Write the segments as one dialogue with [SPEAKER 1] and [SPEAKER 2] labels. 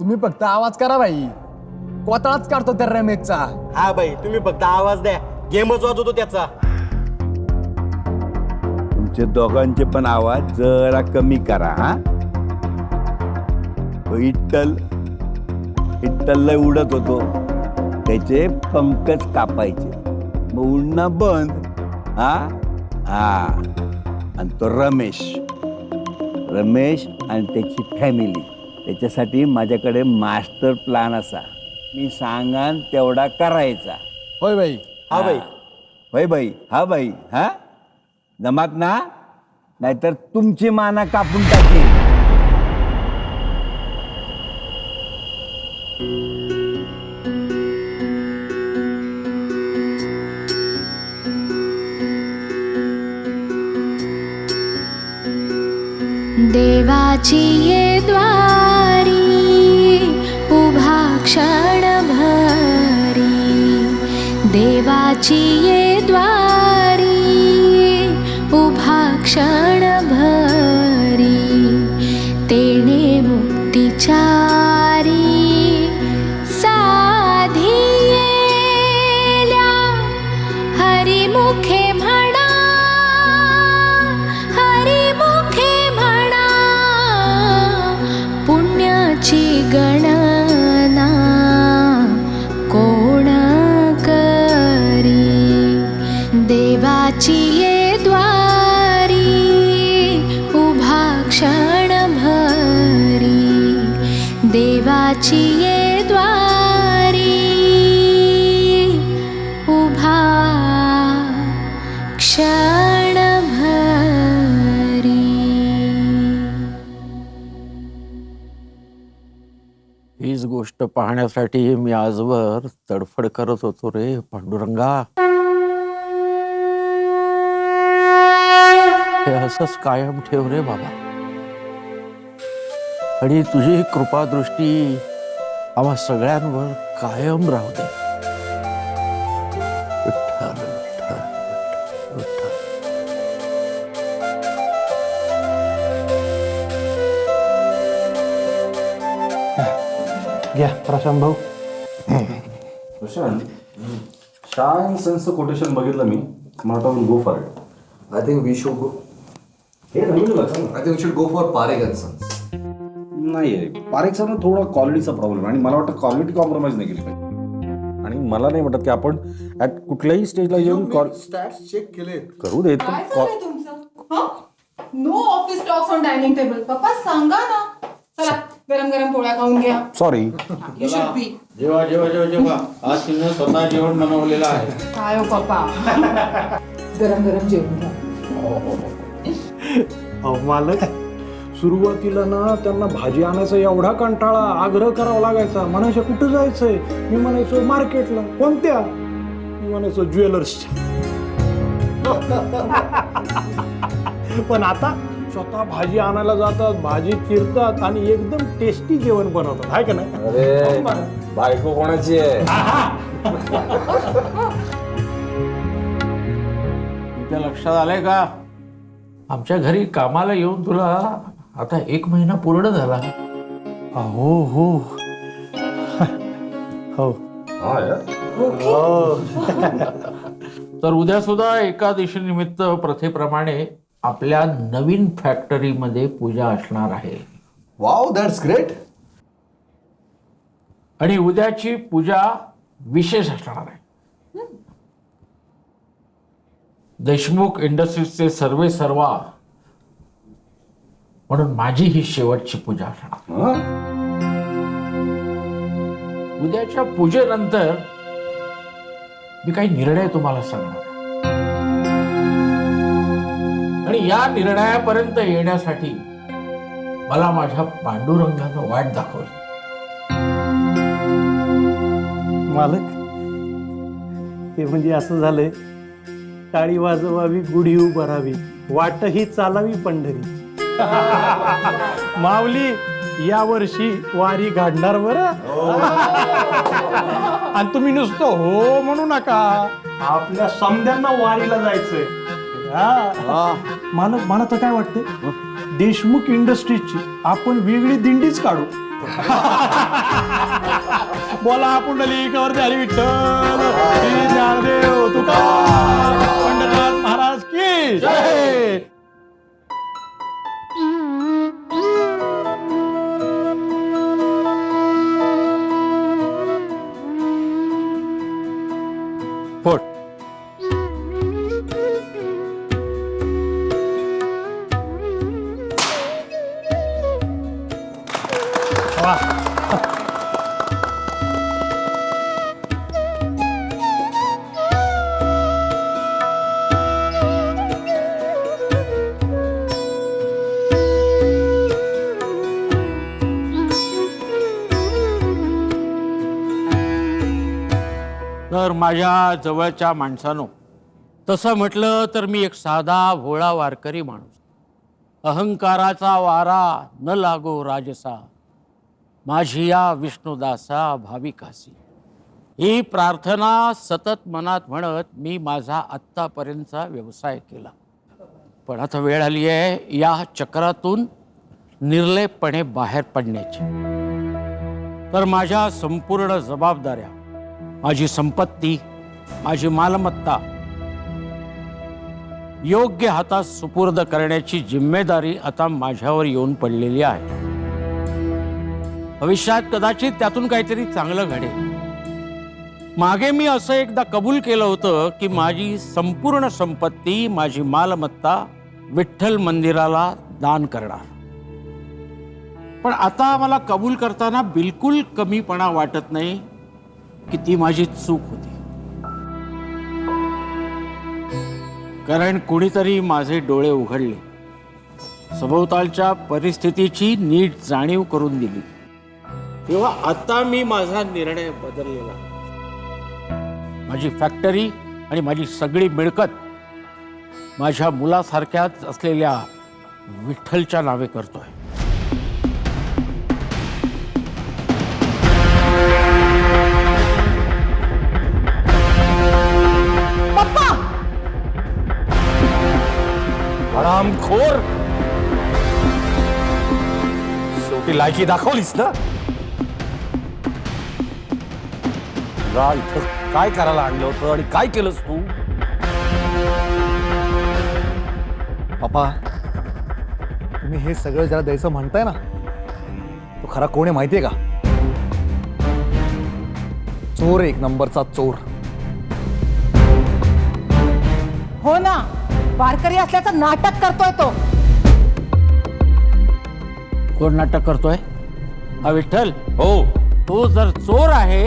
[SPEAKER 1] तुम्ही फक्त आवाज करा बाई. कोताळाच काढतो त्या रमेशचा.
[SPEAKER 2] हा बाई तुम्ही फक्त आवाज द्या. गेमच वाजवतो त्याचा.
[SPEAKER 3] तुमचे दोघांचे पण आवाज जरा कमी करा हा. तो इट्टल इट्टलला उडत होतो. त्याचे पंकज कापायचे. मग उडणं बंद हा? हा. आणि तो रमेश. रमेश आणि त्याची फॅमिली त्याच्यासाठी माझ्याकडे मास्टर प्लॅन असा. मी सांगान तेवढा करायचा.
[SPEAKER 1] होय बाई.
[SPEAKER 2] हा. बाई.
[SPEAKER 3] होय बाई हा बाई हा? जमात ना? नाहीतर तुमची माना कापून टाकेल
[SPEAKER 4] देवाची ये द्वारी द्वारी उभा क्षणभरी देवाची द्वारी उभा क्षणभरी।
[SPEAKER 5] हीच गोष्ट पाहण्यासाठी मी आजवर तडफड करत होतो रे पांडुरंगा. हे असंच कायम ठेव रे बाबा. आणि तुझी कृपादृष्टी आम्हा सगळ्यांवर कायम राहू दे.
[SPEAKER 6] घ्या प्रशांत भाऊ
[SPEAKER 7] प्रशांत शाईन सेन्सचं कोटेशन बघितलं मी मला go for it
[SPEAKER 8] I think we should go.
[SPEAKER 7] हे
[SPEAKER 8] think we should go for Parekh and Sons.
[SPEAKER 7] नाही आहे पारेखचा ना थोडा क्वालिटीचा प्रॉब्लेम आणि मला वाटतं क्वालिटी कॉम्प्रोमाइज नाही केली पाहिजे. आणि मला नाही वाटत की आपण ऍट कुठल्याही स्टेजला येऊन कॉल
[SPEAKER 8] check केले
[SPEAKER 7] करू देत
[SPEAKER 9] काय चाललंय तुमचं? हं? No office talks on dining table पप्पा सांगा ना. चला गरम गरम पोळ्या खाऊन घ्या.
[SPEAKER 7] सॉरी
[SPEAKER 9] यू शुड बी
[SPEAKER 10] जेव्हा जेव्हा जेव्हा जेव्हा आज तिनं स्वतः जेवण बनवलेलं आहे.
[SPEAKER 9] काय हो पप्पा? गरम गरम जेवण घ्या.
[SPEAKER 6] अहो मालक. सुरुवातीला ना त्यांना भाजी आणायचा एवढा कंटाळा आग्रह करावा लागायचा. म्हणायचं कुठं जायचंय? मी म्हणायचो मार्केटला. कोणत्या? मी म्हणायचो ज्वेलर्सच्या. पण आता स्वतः भाजी आणायला जातात भाजी चिरतात आणि एकदम टेस्टी जेवण बनवतात. आहे का नाही?
[SPEAKER 10] अरे बायको कोणाची आहे?
[SPEAKER 5] तुमच्या लक्षात आलंय का? आमच्या घरी कामाला येऊन तुला आता एक महिना पूर्ण झाला.
[SPEAKER 6] हो. हो. हो
[SPEAKER 7] हा. यार
[SPEAKER 5] तर उद्या सुद्धा एकादशी निमित्त प्रथेप्रमाणे आपल्या नवीन फॅक्टरीमध्ये पूजा असणार आहे.
[SPEAKER 8] Wow, that's great.
[SPEAKER 5] आणि उद्याची पूजा विशेष असणार आहे. देशमुख इंडस्ट्रीजचे सर्वे सर्वा म्हणून माझी ही शेवटची पूजा असणार? उद्याच्या पूजेनंतर मी काही निर्णय तुम्हाला सांगणार. आणि या निर्णयापर्यंत येण्यासाठी मला माझ्या पांडुरंगानं वाट दाखवली
[SPEAKER 6] मालक हे म्हणजे असं झालंय टाळी वाजवावी गुढी उभारावी वाट ही चालावी पंढरी माऊली या वर्षी वारी घडणार बर? आणि तुम्ही नुसतं हो म्हणू नका. आपल्या समद्यांना वारीला जायचंय. हा. मालक मला तर काय वाटतंय देशमुख इंडस्ट्रीजची आपण वेगळी दिंडीच काढू. बोला पुंडली कवर झाली विठ्ठल.
[SPEAKER 5] तर माझ्या जवळच्या माणसानो तसं म्हटलं तर मी एक साधा भोळा वारकरी माणूस. अहंकाराचा वारा न लागो राजसा. माझी या विष्णुदासा भाविकासी. ही प्रार्थना सतत मनात म्हणत मी माझा आत्तापर्यंतचा व्यवसाय केला. पण आता वेळ आली आहे या चक्रातून निर्लयपणे बाहेर पडण्याची. तर माझ्या संपूर्ण जबाबदाऱ्या माझी संपत्ती माझी मालमत्ता योग्य हातात सुपूर्द करण्याची जिम्मेदारी आता माझ्यावर येऊन पडलेली आहे. भविष्यात कदाचित त्यातून काहीतरी चांगलं घडेल. मागे मी असं एकदा कबूल केलं होतं की माझी संपूर्ण संपत्ती माझी मालमत्ता विठ्ठल मंदिराला दान करणार. पण आता मला कबूल करताना बिलकुल कमीपणा वाटत नाही की ती माझी चूक होती. कारण कुणीतरी माझे डोळे उघडले. सभोवतालच्या परिस्थितीची नीट जाणीव करून दिली. तेव्हा आता मी माझा निर्णय बदललेला. माझी फॅक्टरी आणि माझी सगळी मिळकत माझ्या मुलासारख्याच असलेल्या विठ्ठलच्या नावे करतोय.
[SPEAKER 1] हरामखोर शेवटी लायकी दाखवलीस ना? तुला इथं. काय करायला आणलं होतं आणि काय केलंस तू?
[SPEAKER 8] पप्पा तुम्ही हे सगळं ज्याला द्यायचं म्हणताय ना तो खरा कोण आहे माहितीये का? चोर एक नंबरचा चोर.
[SPEAKER 9] हो ना वारकरी असल्याचं नाटक करतोय तो.
[SPEAKER 5] कोण नाटक करतोय? हा विठ्ठल हो. तो जर चोर आहे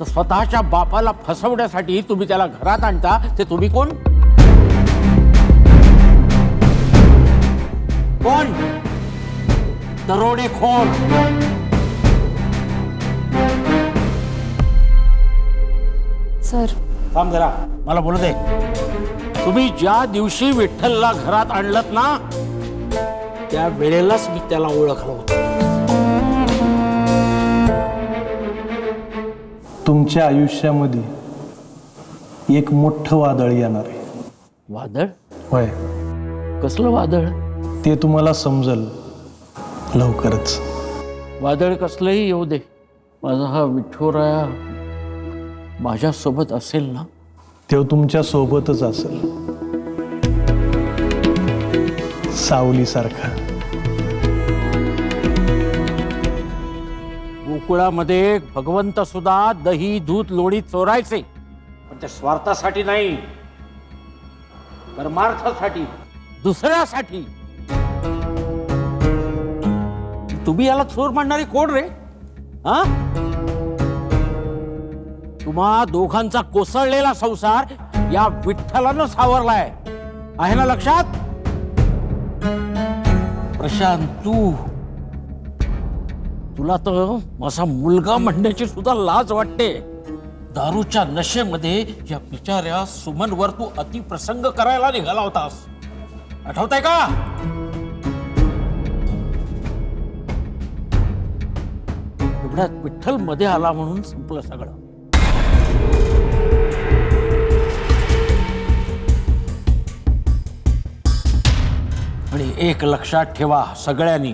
[SPEAKER 5] तर स्वतःच्या बापाला फसवण्यासाठी तुम्ही त्याला घरात आणता ते तुम्ही कोण? कोण? दरोडेखोर.
[SPEAKER 4] सर.
[SPEAKER 5] थांब जरा मला बोलू दे. तुम्ही ज्या दिवशी विठ्ठलला घरात आणलत ना त्या वेळेलाच मी त्याला ओळखलं होतं.
[SPEAKER 6] तुमच्या आयुष्यामध्ये एक मोठं वादळ येणार आहे.
[SPEAKER 5] वादळ?
[SPEAKER 6] होय.
[SPEAKER 5] कसलं वादळ?
[SPEAKER 6] ते तुम्हाला समजल लवकरच.
[SPEAKER 5] वादळ कसलंही येऊ दे. माझा हा विठोराया माझ्यासोबत असेल ना?
[SPEAKER 6] ते तुमच्या सोबतच असेल. सावलीसारखा.
[SPEAKER 5] गोकुळामध्ये भगवंत सुद्धा दही दूध लोणी चोरायचे. पण त्या स्वार्थासाठी नाही परमार्थासाठी दुसऱ्यासाठी. तुम्ही याला चोर म्हणणारे कोण रे? हा? तुम्हा दोघांचा कोसळलेला संसार या विठ्ठलानं सावरलाय. आहे ना लक्षात? प्रशांत तू तुला तर माझा मुलगा म्हणण्याची सुद्धा लाज वाटते. दारूच्या नशेमध्ये या बिचाऱ्या सुमनवर तू अतिप्रसंग करायला निघाला होतास. आठवतंय का? एवढ्यात विठ्ठलमध्ये आला म्हणून संपलं सगळं. आणि एक लक्षात ठेवा सगळ्यांनी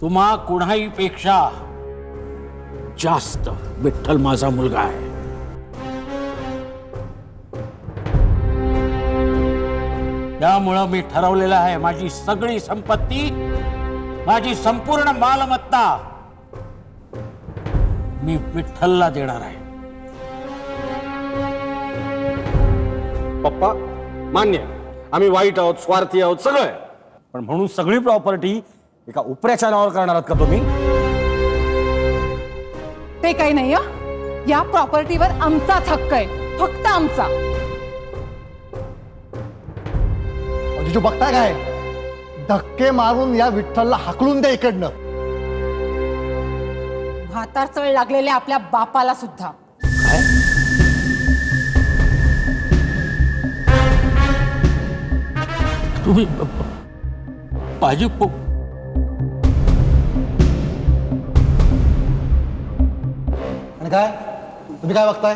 [SPEAKER 5] तुम्हा कुणाही पेक्षा जास्त विठ्ठल माझा मुलगा आहे त्यामुळं मी ठरवलेलं आहे माझी सगळी संपत्ती माझी संपूर्ण मालमत्ता मी विठ्ठलला देणार आहे
[SPEAKER 1] पप्पा मान्य. आम्ही वाईट आहोत स्वार्थी आहोत सगळं आहे. पण म्हणून सगळी प्रॉपर्टी एका उपऱ्याच्या नावावर करणार आहात का तुम्ही?
[SPEAKER 9] ते काही नाही हं. या प्रॉपर्टीवर आमचाच हक्क आहे. फक्त आमचा.
[SPEAKER 8] जिजू बघताय काय? धक्के मारून या विठ्ठलला हाकलून द्या इकडनं.
[SPEAKER 9] म्हातार चळ लागलेल्या आपल्या बापाला सुद्धा.
[SPEAKER 5] तुम्ही माझी पो-
[SPEAKER 8] आणि काय? तुम्ही काय बघताय?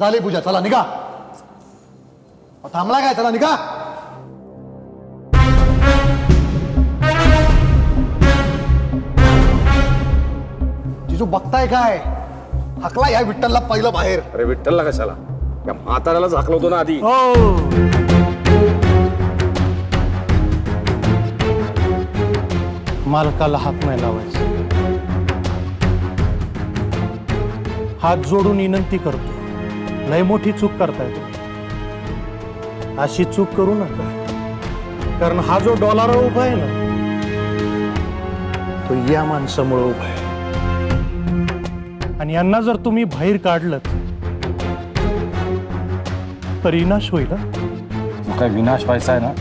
[SPEAKER 8] झाली पूजा चला निघा. अहो, थांबला काय? चला निघा. जिजू बघताय काय? हाकला या विठ्ठलला पहिलं बाहेर.
[SPEAKER 1] अरे विठ्ठलला कशाला? त्या म्हाताऱ्याला झाकलं ना आधी.
[SPEAKER 6] मालकाला हात नाही लावायचा. हात जोडून विनंती करतो. लय मोठी चूक करताय तुम्ही. अशी चूक करू नका. कारण हा जो डॉलर उभा आहे ना तो या माणसामुळे उभा आहे. आणि यांना जर तुम्ही बाहेर काढलं तर विनाश होईल?
[SPEAKER 7] जो काय विनाश व्हायचा आहे ना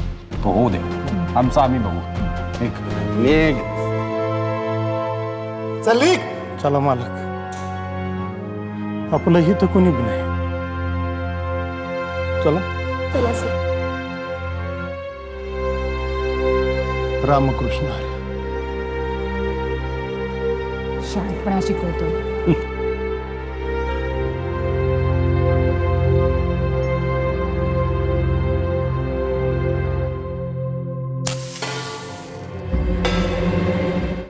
[SPEAKER 7] तो होऊ दे. आमचा आम्ही बघू. एक.
[SPEAKER 6] चला मालक. आपलं हित कोणी बी नाही. चला.
[SPEAKER 4] चला सर.
[SPEAKER 6] रामकृष्ण हरी.
[SPEAKER 9] शांतपणा शिकवतो